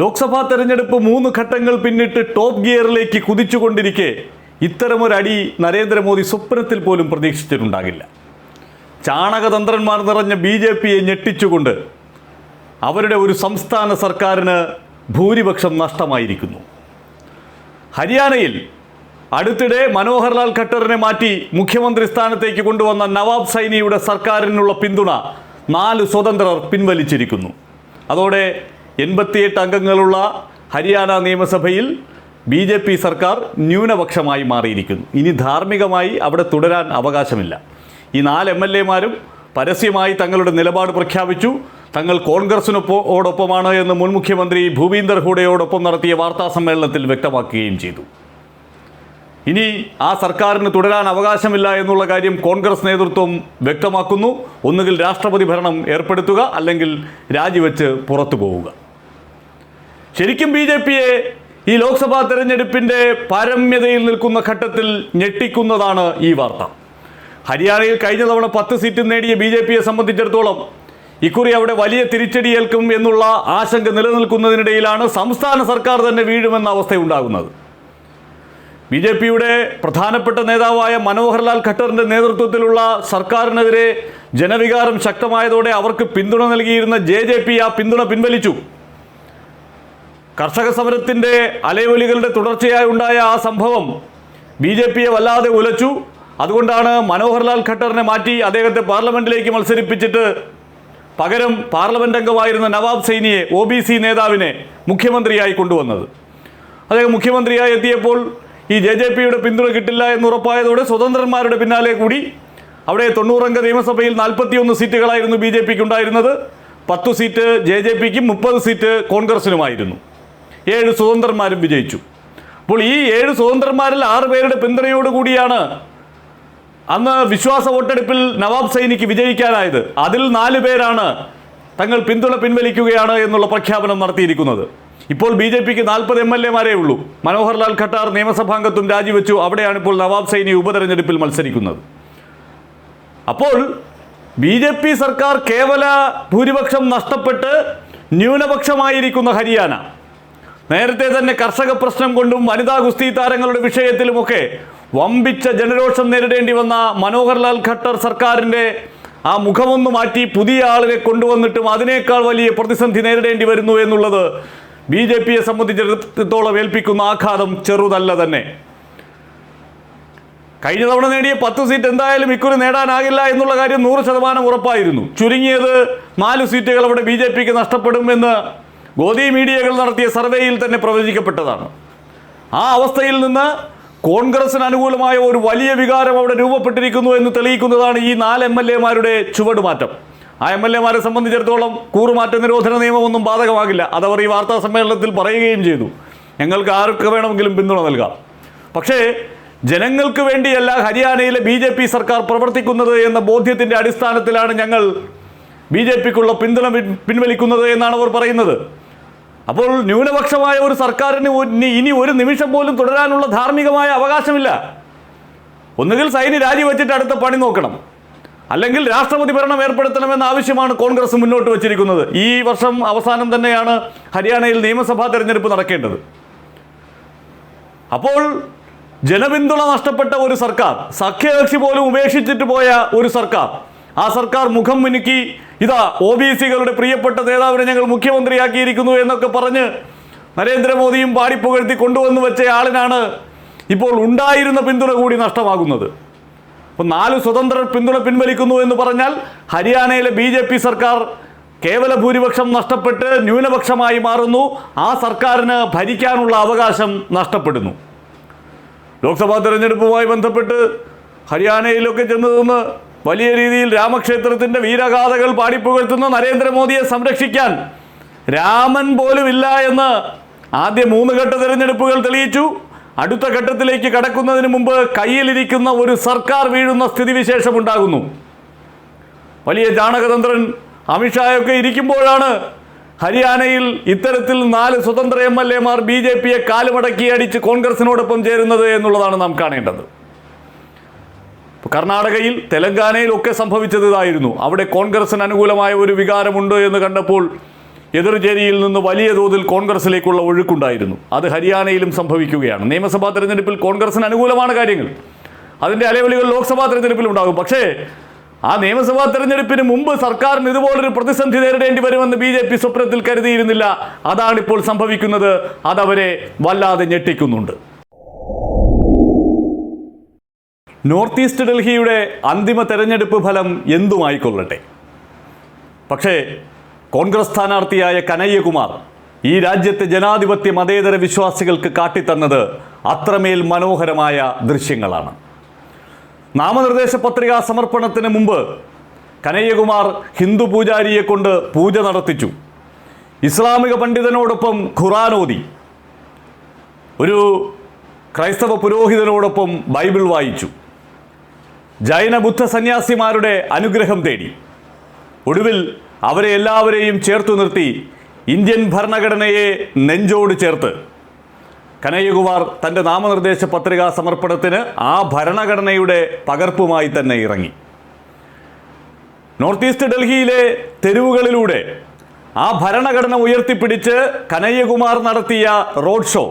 ലോക്സഭാ തെരഞ്ഞെടുപ്പ് മൂന്ന് ഘട്ടങ്ങൾ പിന്നിട്ട് ടോപ്പ് ഗിയറിലേക്ക് കുതിച്ചുകൊണ്ടിരിക്കെ ഇത്തരമൊരടി നരേന്ദ്രമോദി സ്വപ്നത്തിൽ പോലും പ്രതീക്ഷിച്ചിട്ടുണ്ടാകില്ല. ചാണകതന്ത്രന്മാർ നിറഞ്ഞ ബി ജെ പിയെ ഞെട്ടിച്ചുകൊണ്ട് അവരുടെ ഒരു സംസ്ഥാന സർക്കാരിന് ഭൂരിപക്ഷം നഷ്ടമായിരിക്കുന്നു. ഹരിയാനയിൽ അടുത്തിടെ മനോഹർലാൽ ഖട്ടറിനെ മാറ്റി മുഖ്യമന്ത്രി സ്ഥാനത്തേക്ക് കൊണ്ടുവന്ന നവാബ് സൈനിയുടെ സർക്കാരിനുള്ള പിന്തുണ നാല് സ്വതന്ത്രർ പിൻവലിച്ചിരിക്കുന്നു. അതോടെ എൺപത്തിയെട്ട് അംഗങ്ങളുള്ള ഹരിയാന നിയമസഭയിൽ ബി ജെ പി സർക്കാർ ന്യൂനപക്ഷമായി മാറിയിരിക്കുന്നു. ഇനി ധാർമ്മികമായി അവിടെ തുടരാൻ അവകാശമില്ല. ഈ നാല് എം എൽ എമാരും പരസ്യമായി തങ്ങളുടെ നിലപാട് പ്രഖ്യാപിച്ചു. തങ്ങൾ കോൺഗ്രസിനൊപ്പോടൊപ്പമാണ് എന്ന് മുൻ മുഖ്യമന്ത്രി ഭൂപീന്ദർ ഹൂഡയോടൊപ്പം നടത്തിയ വാർത്താ സമ്മേളനത്തിൽ വ്യക്തമാക്കുകയും ചെയ്തു. ഇനി ആ സർക്കാരിന് തുടരാൻ അവകാശമില്ല എന്നുള്ള കാര്യം കോൺഗ്രസ് നേതൃത്വം വ്യക്തമാക്കുന്നു. ഒന്നുകിൽ രാഷ്ട്രപതി ഭരണം ഏർപ്പെടുത്തുക അല്ലെങ്കിൽ രാജിവെച്ച് പുറത്തു പോവുക ശരിക്കും ബി ജെ പിയെ ഈ ലോക്സഭാ തെരഞ്ഞെടുപ്പിന്റെ പാരമ്യതയിൽ നിൽക്കുന്ന ഘട്ടത്തിൽ ഞെട്ടിക്കുന്നതാണ് ഈ വാർത്ത. ഹരിയാനയിൽ കഴിഞ്ഞ തവണ പത്ത് സീറ്റ് നേടിയ ബി ജെ പിയെ സംബന്ധിച്ചിടത്തോളം ഇക്കുറി അവിടെ വലിയ തിരിച്ചടിയേൽക്കും എന്നുള്ള ആശങ്ക നിലനിൽക്കുന്നതിനിടയിലാണ് സംസ്ഥാന സർക്കാർ തന്നെ വീഴുമെന്ന അവസ്ഥയുണ്ടാകുന്നത്. ബി ജെ പിയുടെ പ്രധാനപ്പെട്ട നേതാവായ മനോഹർലാൽ ഖട്ടറിന്റെ നേതൃത്വത്തിലുള്ള സർക്കാരിനെതിരെ ജനവികാരം ശക്തമായതോടെ അവർക്ക് പിന്തുണ നൽകിയിരുന്ന ജെ ആ പിന്തുണ പിൻവലിച്ചു. കർഷക സമരത്തിന്റെ അലയൊലികളുടെ തുടർച്ചയായി ഉണ്ടായ ആ സംഭവം ബി ജെ പിയെ വല്ലാതെ ഉലച്ചു. അതുകൊണ്ടാണ് മനോഹർലാൽ ഖട്ടറിനെ മാറ്റി അദ്ദേഹത്തെ പാർലമെന്റിലേക്ക് മത്സരിപ്പിച്ചിട്ട് പകരം പാർലമെന്റ് അംഗമായിരുന്ന നവാബ് സൈനിയെ ഒ ബി സി നേതാവിനെ മുഖ്യമന്ത്രിയായി കൊണ്ടുവന്നത്. അദ്ദേഹം മുഖ്യമന്ത്രിയായി എത്തിയപ്പോൾ ഈ ജെ ജെ പിയുടെ പിന്തുണ കിട്ടില്ല എന്ന് ഉറപ്പായതോടെ സ്വതന്ത്രന്മാരുടെ പിന്നാലെ കൂടി അവിടെ തൊണ്ണൂറംഗ നിയമസഭയിൽ നാൽപ്പത്തിയൊന്ന് സീറ്റുകളായിരുന്നു ബി ജെ പിക്ക് ഉണ്ടായിരുന്നത് പത്ത് സീറ്റ് ജെ ജെ പിക്കും മുപ്പത് സീറ്റ് കോൺഗ്രസിനുമായിരുന്നു. ഏഴ് സ്വതന്ത്രന്മാരും വിജയിച്ചു. അപ്പോൾ ഈ ഏഴ് സ്വതന്ത്രന്മാരിൽ ആറ് പേരുടെ പിന്തുണയോടുകൂടിയാണ് അന്ന് വിശ്വാസ വോട്ടെടുപ്പിൽ നവാബ് സൈനിക്ക് വിജയിക്കാനായത്. അതിൽ നാല് പേരാണ് തങ്ങൾ പിന്തുണ പിൻവലിക്കുകയാണ് എന്നുള്ള പ്രഖ്യാപനം നടത്തിയിരിക്കുന്നത്. ഇപ്പോൾ ബി ജെ പിക്ക് നാൽപ്പത് എം എൽ എമാരേ ഉള്ളൂ. മനോഹർലാൽ ഖട്ടാർ നിയമസഭാംഗത്വം രാജിവെച്ചു. അവിടെയാണ് ഇപ്പോൾ നവാബ് സൈനി ഉപതെരഞ്ഞെടുപ്പിൽ മത്സരിക്കുന്നത്. അപ്പോൾ ബി ജെ പി സർക്കാർ കേവല ഭൂരിപക്ഷം നഷ്ടപ്പെട്ട് ന്യൂനപക്ഷമായിരിക്കുന്ന ഹരിയാന. നേരത്തെ തന്നെ കർഷക പ്രശ്നം കൊണ്ടും വനിതാ ഗുസ്തി താരങ്ങളുടെ വിഷയത്തിലുമൊക്കെ വമ്പിച്ച ജനരോഷം നേരിടേണ്ടി വന്ന മനോഹർലാൽ ഖട്ടർ സർക്കാരിന്റെ ആ മുഖമൊന്ന് മാറ്റി പുതിയ ആളുകളെ കൊണ്ടുവന്നിട്ടും അതിനേക്കാൾ വലിയ പ്രതിസന്ധി നേരിടേണ്ടി വരുന്നു എന്നുള്ളത് ബി ജെ പിയെ സംബന്ധിച്ചിടത്തോളം ഏൽപ്പിക്കുന്ന ആഘാതം ചെറുതല്ല തന്നെ. കഴിഞ്ഞ തവണ നേടിയ പത്ത് സീറ്റ് എന്തായാലും ഇക്കുറി നേടാനാകില്ല എന്നുള്ള കാര്യം നൂറ് ശതമാനം ഉറപ്പായിരുന്നു. ചുരുങ്ങിയത് നാല് സീറ്റുകൾ അവിടെ ബി ജെ പിക്ക് നഷ്ടപ്പെടുമെന്ന് ഗോദി മീഡിയകൾ നടത്തിയ സർവേയിൽ തന്നെ പ്രവചിക്കപ്പെട്ടതാണ്. ആ അവസ്ഥയിൽ നിന്ന് കോൺഗ്രസിന് അനുകൂലമായ ഒരു വലിയ വികാരം അവിടെ രൂപപ്പെട്ടിരിക്കുന്നു എന്ന് തെളിയിക്കുന്നതാണ് ഈ നാല് എം എൽ എമാരുടെ ചുവടുമാറ്റം. ആ എം എൽ എമാരെ സംബന്ധിച്ചിടത്തോളം കൂറുമാറ്റ നിരോധന നിയമമൊന്നും ബാധകമാകില്ല. അതവർ ഈ വാർത്താ സമ്മേളനത്തിൽ പറയുകയും ചെയ്തു. ഞങ്ങൾക്ക് ആർക്ക് വേണമെങ്കിലും പിന്തുണ നൽകാം. പക്ഷേ ജനങ്ങൾക്ക് വേണ്ടിയല്ല ഹരിയാനയിലെ ബി ജെ പി സർക്കാർ പ്രവർത്തിക്കുന്നത് എന്ന ബോധ്യത്തിന്റെ അടിസ്ഥാനത്തിലാണ് ഞങ്ങൾ ബി ജെ പിക്കുള്ള പിന്തുണ പിൻ- പിൻവലിക്കുന്നത് എന്നാണ് അവർ പറയുന്നത്. അപ്പോൾ ന്യൂനപക്ഷമായ ഒരു സർക്കാരിന് ഇനി- ഒരു നിമിഷം പോലും തുടരാനുള്ള ധാർമ്മികമായ അവകാശമില്ല. ഒന്നുകിൽ സൈനി രാജിവെച്ചിട്ട് അടുത്ത പണി നോക്കണം. അല്ലെങ്കിൽ രാഷ്ട്രപതി ഭരണം ഏർപ്പെടുത്തണമെന്ന ആവശ്യമാണ് കോൺഗ്രസ് മുന്നോട്ട് വച്ചിരിക്കുന്നത്. ഈ വർഷം അവസാനം തന്നെയാണ് ഹരിയാനയിൽ നിയമസഭാ തെരഞ്ഞെടുപ്പ് നടക്കേണ്ടത്. അപ്പോൾ ജനപിന്തുണ നഷ്ടപ്പെട്ട ഒരു സർക്കാർ സഖ്യകക്ഷി പോലും ഉപേക്ഷിച്ചിട്ട് പോയ ഒരു സർക്കാർ ആ സർക്കാർ മുഖം മിനുക്കി. ഇതാ ഒ ബി സികളുടെ പ്രിയപ്പെട്ട നേതാവിനെ ഞങ്ങൾ മുഖ്യമന്ത്രിയാക്കിയിരിക്കുന്നു എന്നൊക്കെ പറഞ്ഞ് നരേന്ദ്രമോദിയും പാടിപ്പുകഴ്ത്തി കൊണ്ടുവന്ന് വെച്ച ആളിനാണ് ഇപ്പോൾ ഉണ്ടായിരുന്ന പിന്തുണ കൂടി നഷ്ടമാകുന്നത്. അപ്പോൾ നാല് സ്വതന്ത്രർ പിന്തുണ പിൻവലിക്കുന്നു എന്ന് പറഞ്ഞാൽ ഹരിയാനയിലെ ബി ജെ പി സർക്കാർ കേവല ഭൂരിപക്ഷം നഷ്ടപ്പെട്ട് ന്യൂനപക്ഷമായി മാറുന്നു. ആ സർക്കാരിന് ഭരിക്കാനുള്ള അവകാശം നഷ്ടപ്പെടുന്നു. ലോക്സഭാ തിരഞ്ഞെടുപ്പുമായി ബന്ധപ്പെട്ട് ഹരിയാനയിലൊക്കെ ചെന്ന് വലിയ രീതിയിൽ രാമക്ഷേത്രത്തിന്റെ വീരഗാഥകൾ പാടിപ്പുകഴ്ത്തുന്ന നരേന്ദ്രമോദിയെ സംരക്ഷിക്കാൻ രാമൻ പോലുമില്ല എന്ന് ആദ്യ മൂന്ന് ഘട്ട തിരഞ്ഞെടുപ്പുകൾ തെളിയിച്ചു. അടുത്ത ഘട്ടത്തിലേക്ക് കടക്കുന്നതിന് മുമ്പ് കയ്യിലിരിക്കുന്ന ഒരു സർക്കാർ വീഴുന്ന സ്ഥിതിവിശേഷം ഉണ്ടാകുന്നു. വലിയ ചാണകതന്ത്രൻ അമിത്ഷായൊക്കെ ഇരിക്കുമ്പോഴാണ് ഹരിയാനയിൽ ഇത്തരത്തിൽ നാല് സ്വതന്ത്ര എം എൽ എമാർ ബി ജെ പിയെ കാലുമടക്കി അടിച്ച് കോൺഗ്രസിനോടൊപ്പം ചേരുന്നത് എന്നുള്ളതാണ് നാം കാണേണ്ടത്. കർണാടകയിൽ തെലങ്കാനയിൽ ഒക്കെ സംഭവിച്ചത് ഇതായിരുന്നു അവിടെ കോൺഗ്രസിന് അനുകൂലമായ ഒരു വികാരമുണ്ട് എന്ന് കണ്ടപ്പോൾ എതിർചേരിയിൽ നിന്ന് വലിയ തോതിൽ കോൺഗ്രസിലേക്കുള്ള ഒഴുക്കുണ്ടായിരുന്നു. അത് ഹരിയാനയിലും സംഭവിക്കുകയാണ്. നിയമസഭാ തെരഞ്ഞെടുപ്പിൽ കോൺഗ്രസിന് അനുകൂലമാണ് കാര്യങ്ങൾ. അതിന്റെ അലവലികൾ ലോക്സഭാ തെരഞ്ഞെടുപ്പിലും ഉണ്ടാകും. പക്ഷേ ആ നിയമസഭാ തെരഞ്ഞെടുപ്പിന് മുമ്പ് സർക്കാരിന് ഇതുപോലൊരു പ്രതിസന്ധി നേരിടേണ്ടി വരുമെന്ന് ബി ജെ പി സ്വപ്നത്തിൽ കരുതിയിരുന്നില്ല. അതാണിപ്പോൾ സംഭവിക്കുന്നത്. അതവരെ വല്ലാതെ ഞെട്ടിക്കുന്നുണ്ട്. നോർത്ത് ഈസ്റ്റ് ഡൽഹിയുടെ അന്തിമ തെരഞ്ഞെടുപ്പ് ഫലം എന്തുമായിക്കൊള്ളട്ടെ? പക്ഷേ കോൺഗ്രസ് സ്ഥാനാർത്ഥിയായ കനയ്യകുമാർ ഈ രാജ്യത്തെ ജനാധിപത്യ മതേതര വിശ്വാസികൾക്ക് കാട്ടിത്തന്നത് അത്രമേൽ മനോഹരമായ ദൃശ്യങ്ങളാണ്. നാമനിർദ്ദേശ പത്രികാ സമർപ്പണത്തിന് മുമ്പ് കനയ്യകുമാർ ഹിന്ദു പൂജാരിയെ കൊണ്ട് പൂജ നടത്തിച്ചു. ഇസ്ലാമിക പണ്ഡിതനോടൊപ്പം ഖുറാനോദി ഒരു ക്രൈസ്തവ പുരോഹിതനോടൊപ്പം ബൈബിൾ വായിച്ചു. ജൈന ബുദ്ധ സന്യാസിമാരുടെ അനുഗ്രഹം തേടി. ഒടുവിൽ അവരെ എല്ലാവരെയും ചേർത്തു നിർത്തി ഇന്ത്യൻ ഭരണഘടനയെ നെഞ്ചോട് ചേർത്ത്. കനയ്യകുമാർ തന്റെ നാമനിർദ്ദേശ പത്രികാ സമർപ്പണത്തിന് ആ ഭരണഘടനയുടെ പകർപ്പുമായി തന്നെ ഇറങ്ങി. നോർത്ത് ഈസ്റ്റ് ഡൽഹിയിലെ തെരുവുകളിലൂടെ ആ ഭരണഘടന ഉയർത്തിപ്പിടിച്ച് കനയ്യകുമാർ നടത്തിയ റോഡ് ഷോ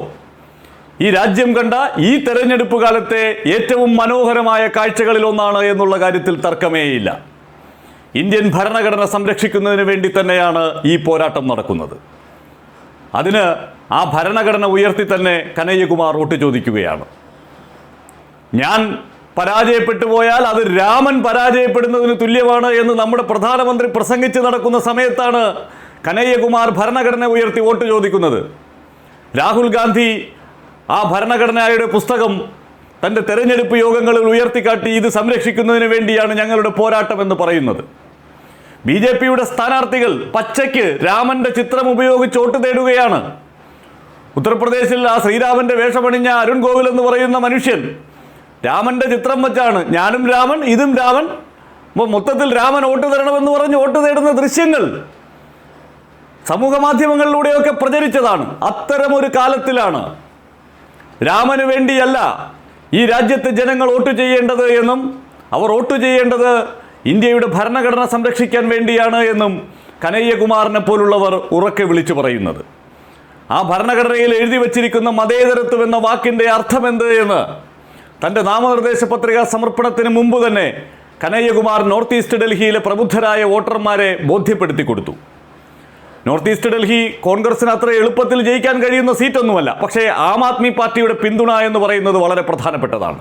ഈ രാജ്യം കണ്ട ഈ തെരഞ്ഞെടുപ്പ് കാലത്തെ ഏറ്റവും മനോഹരമായ കാഴ്ചകളിൽ ഒന്നാണ് എന്നുള്ള കാര്യത്തിൽ തർക്കമേയില്ല. ഇന്ത്യൻ ഭരണഘടന സംരക്ഷിക്കുന്നതിന് വേണ്ടി തന്നെയാണ് ഈ പോരാട്ടം നടക്കുന്നത്. അതിന് ആ ഭരണഘടന ഉയർത്തി തന്നെ കനയ്യകുമാർ വോട്ട് ചോദിക്കുകയാണ്. ഞാൻ പരാജയപ്പെട്ടു പോയാൽ അത് രാമൻ പരാജയപ്പെടുന്നതിന് തുല്യമാണ് എന്ന് നമ്മുടെ പ്രധാനമന്ത്രി പ്രസംഗിച്ച് നടക്കുന്ന സമയത്താണ് കനയ്യകുമാർ ഭരണഘടന ഉയർത്തി വോട്ട് ചോദിക്കുന്നത്. രാഹുൽ ഗാന്ധി ആ ഭരണഘടനയുടെ പുസ്തകം തന്റെ തെരഞ്ഞെടുപ്പ് യോഗങ്ങളിൽ ഉയർത്തിക്കാട്ടി ഇത് സംരക്ഷിക്കുന്നതിന് വേണ്ടിയാണ് ഞങ്ങളുടെ പോരാട്ടം എന്ന് പറയുന്നത്. ബി ജെ പിയുടെ സ്ഥാനാർത്ഥികൾ പച്ചയ്ക്ക് രാമന്റെ ചിത്രം ഉപയോഗിച്ച് വോട്ട് തേടുകയാണ്. ഉത്തർപ്രദേശിൽ ആ ശ്രീരാമന്റെ വേഷമണിഞ്ഞ അരുൺ ഗോവിൽ എന്ന് പറയുന്ന മനുഷ്യൻ രാമന്റെ ചിത്രം വെച്ചാണ്. ഞാനും രാമൻ ഇതും രാമൻ. മൊത്തത്തിൽ രാമൻ വോട്ട് തരണമെന്ന് പറഞ്ഞ് വോട്ട് തേടുന്ന ദൃശ്യങ്ങൾ സമൂഹ മാധ്യമങ്ങളിലൂടെയൊക്കെ പ്രചരിച്ചതാണ്. അത്തരമൊരു കാലത്തിലാണ് രാമന് വേണ്ടിയല്ല ഈ രാജ്യത്തെ ജനങ്ങൾ വോട്ട് ചെയ്യേണ്ടത് എന്നും അവർ വോട്ട് ചെയ്യേണ്ടത് ഇന്ത്യയുടെ ഭരണഘടന സംരക്ഷിക്കാൻ വേണ്ടിയാണ് എന്നും കനയ്യകുമാറിനെ പോലുള്ളവർ ഉറക്കെ വിളിച്ചു പറയുന്നത്. ആ ഭരണഘടനയിൽ എഴുതി വച്ചിരിക്കുന്ന മതേതരത്വം എന്ന വാക്കിന്റെ അർത്ഥമെന്ത് എന്ന് തന്റെ നാമനിർദ്ദേശ പത്രിക സമർപ്പണത്തിന് മുമ്പ് തന്നെ കനയ്യകുമാർ നോർത്ത് ഈസ്റ്റ് ഡൽഹിയിലെ പ്രബുദ്ധരായ വോട്ടർമാരെ ബോധ്യപ്പെടുത്തി കൊടുത്തു. നോർത്ത് ഈസ്റ്റ് ഡൽഹി കോൺഗ്രസിന് അത്ര എളുപ്പത്തിൽ ജയിക്കാൻ കഴിയുന്ന സീറ്റൊന്നുമല്ല. പക്ഷേ ആം ആദ്മി പാർട്ടിയുടെ പിന്തുണ എന്ന് പറയുന്നത് വളരെ പ്രധാനപ്പെട്ടതാണ്.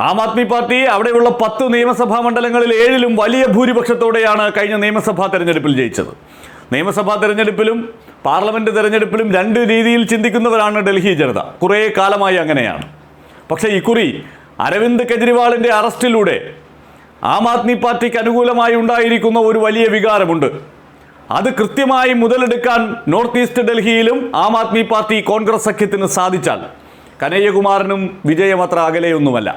ആം ആദ്മി പാർട്ടി അവിടെയുള്ള പത്ത് നിയമസഭാ മണ്ഡലങ്ങളിൽ ഏഴിലും വലിയ ഭൂരിപക്ഷത്തോടെയാണ് കഴിഞ്ഞ നിയമസഭാ തെരഞ്ഞെടുപ്പിൽ ജയിച്ചത്. നിയമസഭാ തെരഞ്ഞെടുപ്പിലും പാർലമെന്റ് തെരഞ്ഞെടുപ്പിലും രണ്ട് രീതിയിൽ ചിന്തിക്കുന്നവരാണ് ഡൽഹി ജനത. കുറേ കാലമായി അങ്ങനെയാണ്. പക്ഷേ ഇക്കുറി അരവിന്ദ് കെജ്രിവാളിന്റെ അറസ്റ്റിലൂടെ ആം ആദ്മി പാർട്ടിക്ക് അനുകൂലമായി ഉണ്ടായിരിക്കുന്ന ഒരു വലിയ വികാരമുണ്ട്. അത് കൃത്യമായി മുതലെടുക്കാൻ നോർത്ത് ഈസ്റ്റ് ഡൽഹിയിലും ആം ആദ്മി പാർട്ടി കോൺഗ്രസ് സഖ്യത്തിന് സാധിച്ചാൽ കനയ്യകുമാറിനും വിജയം അത്ര അകലെയൊന്നുമല്ല.